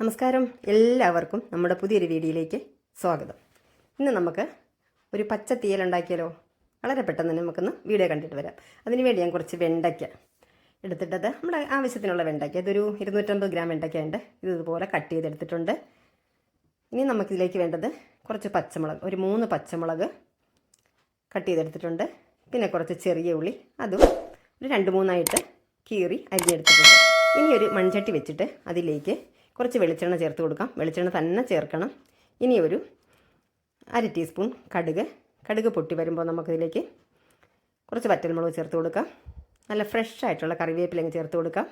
നമസ്കാരം. എല്ലാവർക്കും നമ്മുടെ പുതിയൊരു വീഡിയോയിലേക്ക് സ്വാഗതം. ഇന്ന് നമുക്ക് ഒരു പച്ച തീയൽ ഉണ്ടാക്കിയാലോ? വളരെ പെട്ടെന്ന് തന്നെ നമുക്കൊന്ന് വീഡിയോ കണ്ടിട്ട് വരാം. അതിനുവേണ്ടി ഞാൻ കുറച്ച് വെണ്ടയ്ക്ക എടുത്തിട്ടത് നമ്മുടെ ആവശ്യത്തിനുള്ള വെണ്ടയ്ക്ക. ഇതൊരു ഇരുന്നൂറ്റമ്പത് ഗ്രാം വെണ്ടയ്ക്ക ഉണ്ട്. ഇത് ഇതുപോലെ കട്ട് ചെയ്തെടുത്തിട്ടുണ്ട്. ഇനി നമുക്കിതിലേക്ക് വേണ്ടത് കുറച്ച് പച്ചമുളക് ഒരു മൂന്ന് പച്ചമുളക് കട്ട് ചെയ്തെടുത്തിട്ടുണ്ട്. പിന്നെ കുറച്ച് ചെറിയ ഉള്ളി അതും ഒരു രണ്ട് മൂന്നായിട്ട് കീറി അരിഞ്ഞെടുത്തിട്ടുണ്ട്. ഇനി ഒരു മൺചട്ടി വെച്ചിട്ട് അതിലേക്ക് കുറച്ച് വെളിച്ചെണ്ണ ചേർത്ത് കൊടുക്കാം. വെളിച്ചെണ്ണ തന്നെ ചേർക്കണം. ഇനി ഒരു അര ടീസ്പൂൺ കടുക്. കടുക് പൊട്ടി വരുമ്പോൾ നമുക്കിതിലേക്ക് കുറച്ച് വറ്റൽമുളക് ചേർത്ത് കൊടുക്കാം. നല്ല ഫ്രഷ് ആയിട്ടുള്ള കറിവേപ്പിലങ്ങ് ചേർത്ത് കൊടുക്കാം.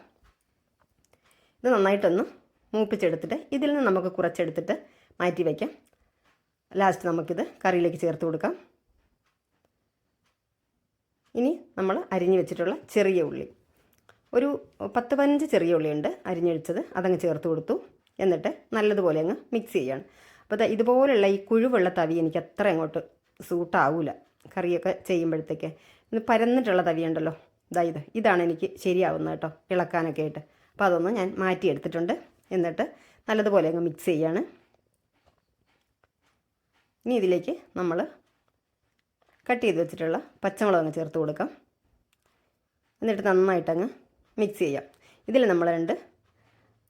ഇത് നന്നായിട്ടൊന്ന് മൂപ്പിച്ചെടുത്തിട്ട് ഇതിൽ നിന്ന് നമുക്ക് കുറച്ചെടുത്തിട്ട് മാറ്റി വയ്ക്കാം. ലാസ്റ്റ് നമുക്കിത് കറിയിലേക്ക് ചേർത്ത് കൊടുക്കാം. ഇനി നമ്മൾ അരിഞ്ഞു വെച്ചിട്ടുള്ള ചെറിയ ഉള്ളി. ഒരു പത്ത് പതിനഞ്ച് ചെറിയ ഉള്ളിയുണ്ട് അരിഞ്ഞൊഴിച്ചത് അതങ്ങ് ചേർത്ത് കൊടുത്തു. എന്നിട്ട് നല്ലതുപോലെ അങ്ങ് മിക്സ് ചെയ്യാണ്. അപ്പോൾ ഇതുപോലുള്ള ഈ കുഴുവുള്ള തവി എനിക്ക് അത്ര അങ്ങോട്ട് സൂട്ടാവൂല കറിയൊക്കെ ചെയ്യുമ്പോഴത്തേക്ക്. ഇന്ന് പരന്നിട്ടുള്ള തവിയുണ്ടല്ലോ അതായത് ഇത്. ഇതാണ് എനിക്ക് ശരിയാവുന്നത് കേട്ടോ ഇളക്കാനൊക്കെ ആയിട്ട്. അപ്പോൾ അതൊന്ന് ഞാൻ മാറ്റിയെടുത്തിട്ടുണ്ട്. എന്നിട്ട് നല്ലതുപോലെ അങ്ങ് മിക്സ് ചെയ്യാണ്. ഇനി ഇതിലേക്ക് നമ്മൾ കട്ട് ചെയ്ത് വെച്ചിട്ടുള്ള പച്ചമുളക് അങ്ങ് ചേർത്ത് കൊടുക്കാം. എന്നിട്ട് നന്നായിട്ടങ്ങ് മിക്സ് ചെയ്യാം. ഇതിൽ നമ്മൾ രണ്ട്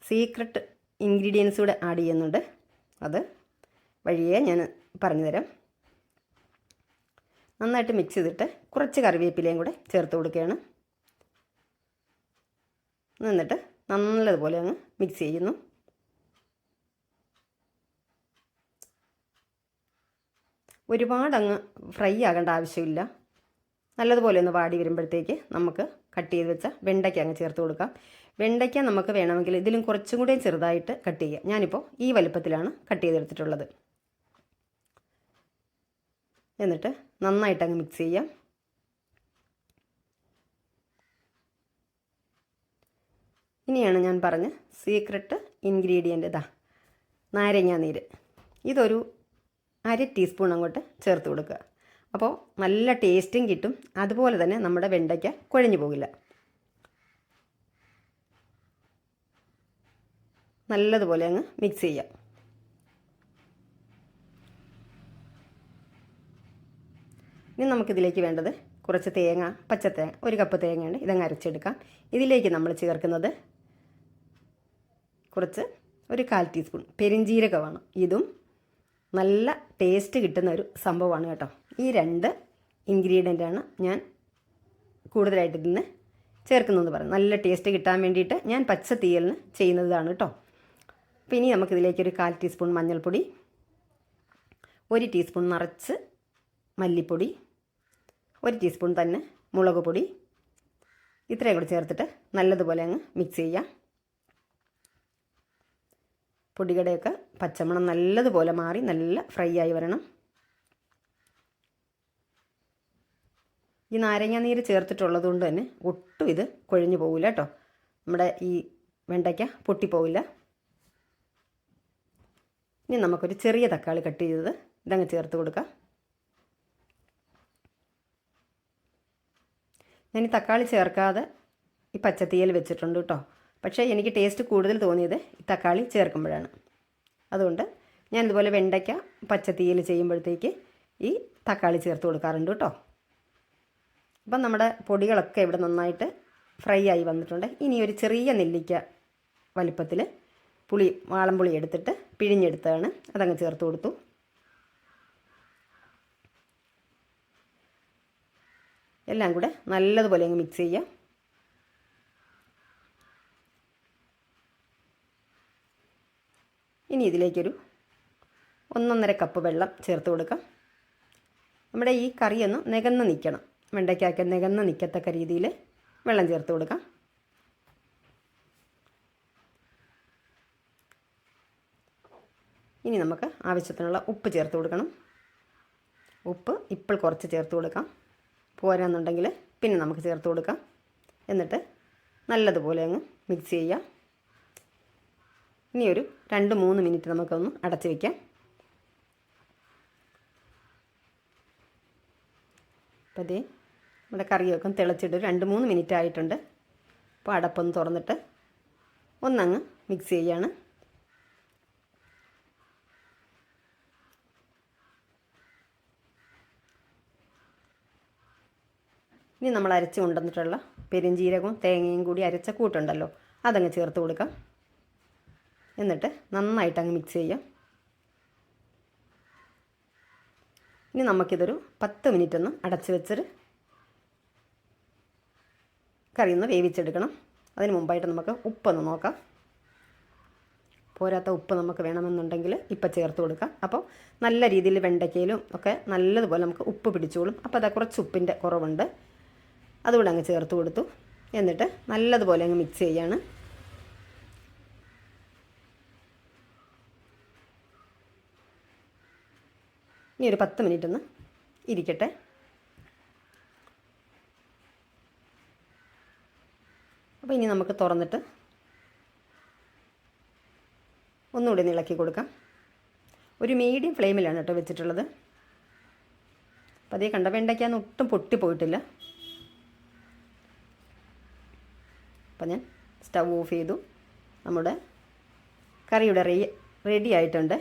സീക്രട്ട് ഇൻഗ്രീഡിയൻസ് കൂടെ ആഡ് ചെയ്യുന്നുണ്ട്. അത് വഴിയേ ഞാൻ പറഞ്ഞുതരാം. നന്നായിട്ട് മിക്സ് ചെയ്തിട്ട് കുറച്ച് കറിവേപ്പിലയും കൂടെ ചേർത്ത് കൊടുക്കുകയാണ്. എന്നിട്ട് നല്ലതുപോലെ അങ്ങ് മിക്സ് ചെയ്യുന്നു. ഒരുപാടങ്ങ് ഫ്രൈ ആകേണ്ട ആവശ്യമില്ല. നല്ലതുപോലെ ഒന്ന് വാടി വരുമ്പോഴത്തേക്ക് നമുക്ക് കട്ട് ചെയ്ത് വെച്ച വെണ്ടയ്ക്ക അങ്ങ് ചേർത്ത് കൊടുക്കാം. വെണ്ടയ്ക്ക നമുക്ക് വേണമെങ്കിൽ ഇതിലും കുറച്ചും കൂടെ ചെറുതായിട്ട് കട്ട് ചെയ്യാം. ഞാനിപ്പോൾ ഈ വലുപ്പത്തിലാണ് കട്ട് ചെയ്തെടുത്തിട്ടുള്ളത്. എന്നിട്ട് നന്നായിട്ട് അങ്ങ് മിക്സ് ചെയ്യാം. ഇനിയാണ് ഞാൻ പറഞ്ഞ സീക്രട്ട് ഇൻഗ്രീഡിയന്റ് ഇതാ നാരങ്ങാനീര് ഇതൊരു അര ടീസ്പൂൺ അങ്ങോട്ട് ചേർത്ത് കൊടുക്കുക. അപ്പോൾ നല്ല ടേസ്റ്റും കിട്ടും. അതുപോലെ തന്നെ നമ്മുടെ വെണ്ടയ്ക്ക കുഴഞ്ഞു പോകില്ല. നല്ലതുപോലെ അങ്ങ് മിക്സ് ചെയ്യാം. ഇനി നമുക്കിതിലേക്ക് വേണ്ടത് കുറച്ച് തേങ്ങ പച്ച തേങ്ങ ഒരു കപ്പ് തേങ്ങയുണ്ട് ഇതങ്ങ് അരച്ചെടുക്കാം. ഇതിലേക്ക് നമ്മൾ ചേർക്കുന്നത് കുറച്ച് ഒരു കാൽ ടീസ്പൂൺ പെരിഞ്ജീരകമാണ് ഇതും നല്ല ടേസ്റ്റ് കിട്ടുന്ന ഒരു സംഭവമാണ് കേട്ടോ. ഈ രണ്ട് ഇൻഗ്രീഡിയന്റാണ് ഞാൻ കൂടുതലായിട്ട് ഇതിന് ചേർക്കുന്നതെന്ന് പറഞ്ഞു നല്ല ടേസ്റ്റ് കിട്ടാൻ വേണ്ടിയിട്ട് ഞാൻ പച്ച തീയലിന് ചെയ്യുന്നതാണ് കേട്ടോ അപ്പോൾ ഇനി നമുക്കിതിലേക്കൊരു കാൽ ടീസ്പൂൺ മഞ്ഞൾപ്പൊടി ഒരു ടീസ്പൂൺ നിറച്ച് മല്ലിപ്പൊടി ഒരു ടീസ്പൂൺ തന്നെ മുളക് പൊടി. ഇത്രയും കൂടി ചേർത്തിട്ട് നല്ലതുപോലെ അങ്ങ് മിക്സ് ചെയ്യാം. പൊടികടയൊക്കെ പച്ചമണം നല്ലതുപോലെ മാറി നല്ല ഫ്രൈ ആയി വരണം. ഈ നാരങ്ങ നീര് ചേർത്തിട്ടുള്ളത് കൊണ്ട് തന്നെ ഒട്ടും ഇത് കൊഴിഞ്ഞു പോകില്ല കേട്ടോ. നമ്മുടെ ഈ വെണ്ടയ്ക്ക പൊട്ടിപ്പോവില്ല. ഇനി നമുക്കൊരു ചെറിയ തക്കാളി കട്ട് ചെയ്തത് ഇതങ്ങ് ചേർത്ത് കൊടുക്കാം. ഞാൻ ഈ തക്കാളി ചേർക്കാതെ ഈ പച്ചത്തീയൽ വെച്ചിട്ടുണ്ട് കേട്ടോ. പക്ഷേ എനിക്ക് ടേസ്റ്റ് കൂടുതൽ തോന്നിയത് ഈ തക്കാളി ചേർക്കുമ്പോഴാണ്. അതുകൊണ്ട് ഞാൻ ഇതുപോലെ വെണ്ടയ്ക്ക പച്ചത്തീയൽ ചെയ്യുമ്പോഴത്തേക്ക് ഈ തക്കാളി ചേർത്ത് കൊടുക്കാറുണ്ട് കേട്ടോ. അപ്പം നമ്മുടെ പൊടികളൊക്കെ ഇവിടെ നന്നായിട്ട് ഫ്രൈ ആയി വന്നിട്ടുണ്ട്. ഇനി ഒരു ചെറിയ നെല്ലിക്ക വലിപ്പത്തിൽ പുളി വാളംപുളി എടുത്തിട്ട് പിഴിഞ്ഞെടുത്താണ് അതങ്ങ് ചേർത്ത് കൊടുത്തു. എല്ലാം കൂടെ നല്ലതുപോലെ അങ്ങ് മിക്സ് ചെയ്യാം. ഇനി ഇതിലേക്കൊരു ഒന്നൊന്നര കപ്പ് വെള്ളം ചേർത്ത് കൊടുക്കാം. നമ്മുടെ ഈ കറിയൊന്ന് നികന്ന് നിൽക്കണം. വെണ്ടയ്ക്കൊക്കെ നികന്ന് നിൽക്കത്തക്ക രീതിയിൽ വെള്ളം ചേർത്ത് കൊടുക്കാം. ഇനി നമുക്ക് ആവശ്യത്തിനുള്ള ഉപ്പ് ചേർത്ത് കൊടുക്കണം. ഉപ്പ് ഇപ്പോൾ കുറച്ച് ചേർത്ത് കൊടുക്കാം. പോരാന്നുണ്ടെങ്കിൽ പിന്നെ നമുക്ക് ചേർത്ത് കൊടുക്കാം. എന്നിട്ട് നല്ലതുപോലെ അങ്ങ് മിക്സ് ചെയ്യാം. ഇനി ഒരു രണ്ട് മൂന്ന് മിനിറ്റ് നമുക്കൊന്ന് അടച്ച് വയ്ക്കാം അപ്പോൾ അതേ നമ്മുടെ കറിയൊക്കെ തിളച്ചിട്ട് രണ്ട് മൂന്ന് മിനിറ്റ് ആയിട്ടുണ്ട്. അപ്പോൾ അടപ്പൊന്ന് തുറന്നിട്ട് ഒന്നങ്ങ് മിക്സ് ചെയ്യാണ്. ഇനി നമ്മൾ അരച്ച് കൊണ്ടുവന്നിട്ടുള്ള പെരുംജീരകവും തേങ്ങയും കൂടി അരച്ച കൂട്ടുണ്ടല്ലോ അതങ്ങ് ചേർത്ത് കൊടുക്കാം. എന്നിട്ട് നന്നായിട്ട് അങ്ങ് മിക്സ് ചെയ്യാം. ഇനി നമുക്കിതൊരു പത്ത് മിനിറ്റ് ഒന്ന് അടച്ച് വെച്ചിട്ട് കറി ഒന്ന് വേവിച്ചെടുക്കണം. അതിന് മുമ്പായിട്ട് നമുക്ക് ഉപ്പൊന്ന് നോക്കാം. പോരാത്ത ഉപ്പ് നമുക്ക് വേണമെന്നുണ്ടെങ്കിൽ ഇപ്പം ചേർത്ത് കൊടുക്കാം. അപ്പോൾ നല്ല രീതിയിൽ വെണ്ടയ്ക്കയിലും ഒക്കെ നല്ലതുപോലെ നമുക്ക് ഉപ്പ് പിടിച്ചോളും. അപ്പോൾ അതാ കുറച്ച് ഉപ്പിന്റെ കുറവുണ്ട്. അതുകൂടെ അങ്ങ് ചേർത്ത് കൊടുത്തു. എന്നിട്ട് നല്ലതുപോലെ അങ്ങ് മിക്സ് ചെയ്യാണ്. ഇനി ഒരു പത്ത് മിനിറ്റ് ഒന്ന് ഇരിക്കട്ടെ. അപ്പോൾ ഇനി നമുക്ക് തുറന്നിട്ട് ഒന്നുകൂടി ഒന്ന് ഇളക്കി കൊടുക്കാം. ഒരു മീഡിയം ഫ്ലെയിമിലാണ് കേട്ടോ വെച്ചിട്ടുള്ളത്. അപ്പോൾ അതേ കണ്ട വെണ്ടയ്ക്കാന്ന് ഒട്ടും പൊട്ടിപ്പോയിട്ടില്ല അപ്പം ഞാൻ സ്റ്റവ് ഓഫ് ചെയ്തു. നമ്മുടെ കറിയുടെ റെഡി റെഡി ആയിട്ടുണ്ട്.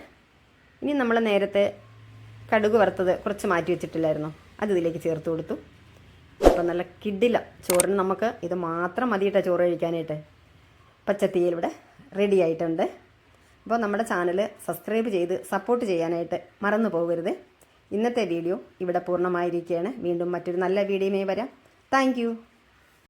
ഇനി നമ്മൾ നേരത്തെ കടുക് വറുത്തത് കുറച്ച് മാറ്റി വെച്ചിട്ടില്ലായിരുന്നോ? അത് ഇതിലേക്ക് ചേർത്ത് കൊടുത്തു. അപ്പം നല്ല കിഡില ചോറിന് നമുക്ക് ഇത് മാത്രം മതിയിട്ട ചോറ് കഴിക്കാനായിട്ട്. പച്ചത്തീയിൽ ഇവിടെ റെഡി ആയിട്ടുണ്ട്. അപ്പോൾ നമ്മുടെ ചാനൽ സബ്സ്ക്രൈബ് ചെയ്ത് സപ്പോർട്ട് ചെയ്യാനായിട്ട് മറന്നു പോകരുത്. ഇന്നത്തെ വീഡിയോ ഇവിടെ പൂർണമായിരിക്കുകയാണ്. വീണ്ടും മറ്റൊരു നല്ല വീഡിയോയുമായി വരാം. താങ്ക്